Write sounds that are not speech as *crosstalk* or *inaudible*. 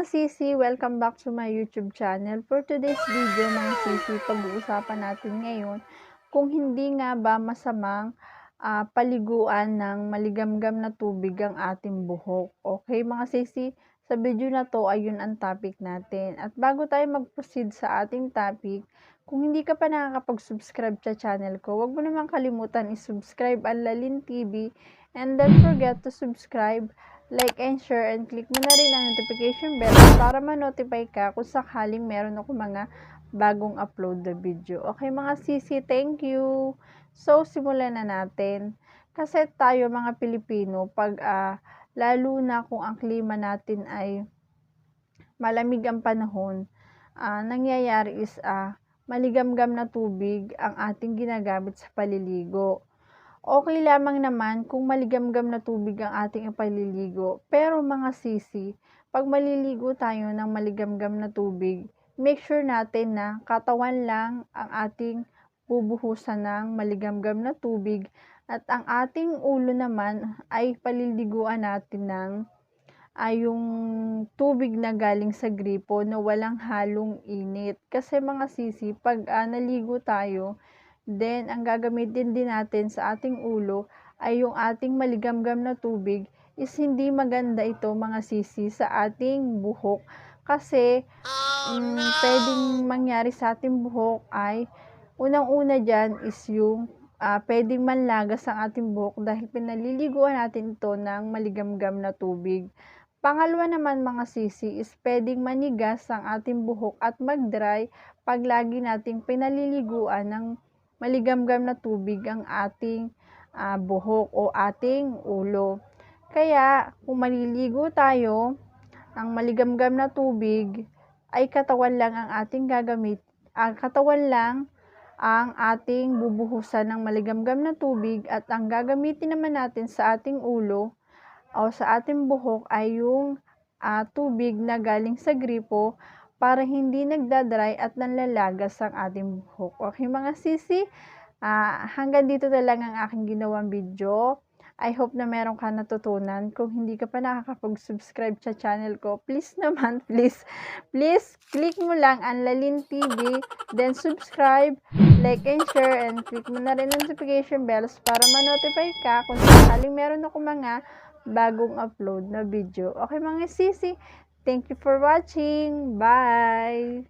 mga sisi, welcome back to my YouTube channel. For today's video mga sisi, pag-uusapan natin ngayon kung hindi nga ba masamang ah, paliguan ng maligamgam na tubig ang ating buhok. Okay mga sisi, sa video na to ayun ang topic natin. At bago tayo mag-proceed sa ating topic, kung hindi ka pa nakakapag-subscribe sa channel ko, huwag mo naman kalimutan i-subscribe ang Lalin TV and don't forget to subscribe like and share and click mo na rin ang notification bell para ma-notify ka kung sakaling meron ako mga bagong upload na video. Okay mga sisi, thank you. So, simulan na natin. Kasi tayo mga Pilipino, pag ah, lalo na kung ang klima natin ay malamig ang panahon, ah, nangyayari is ah, maligamgam na tubig ang ating ginagamit sa paliligo. Okay lamang naman kung maligamgam na tubig ang ating ipaliligo. Pero mga sisi, pag maliligo tayo ng maligamgam na tubig, make sure natin na katawan lang ang ating bubuhusan ng maligamgam na tubig at ang ating ulo naman ay paliliguan natin ng ay yung tubig na galing sa gripo na walang halong init. Kasi mga sisi, pag ah, naligo tayo, Then, ang gagamitin din natin sa ating ulo ay yung ating maligamgam na tubig is hindi maganda ito mga sisi sa ating buhok kasi mm, pwedeng mangyari sa ating buhok ay unang-una dyan is yung ah, pwedeng manlagas ang ating buhok dahil pinaliliguan natin ito ng maligamgam na tubig. Pangalawa naman mga sisi is pwedeng manigas ang ating buhok at mag-dry pag lagi nating pinaliliguan ng maligamgam na tubig ang ating ah, buhok o ating ulo. Kaya, kung maliligo tayo ng maligamgam na tubig, ay katawan lang ang ating gagamit, ang katawan lang ang ating bubuhusan ng maligamgam na tubig at ang gagamitin naman natin sa ating ulo o sa ating buhok ay yung ah, tubig na galing sa gripo para hindi nagdadry at nanlalagas ang ating buhok. Okay mga sisi, ah, hanggang dito na lang ang aking ginawang video. I hope na meron ka natutunan. Kung hindi ka pa nakakapag-subscribe sa channel ko, please naman, *laughs* please, please, click mo lang ang Lalin TV, then subscribe, like and share, and click mo na rin ang notification bells para ma-notify ka kung sakaling meron ako mga bagong upload na video. Okay mga sisi, Thank you for watching. Bye!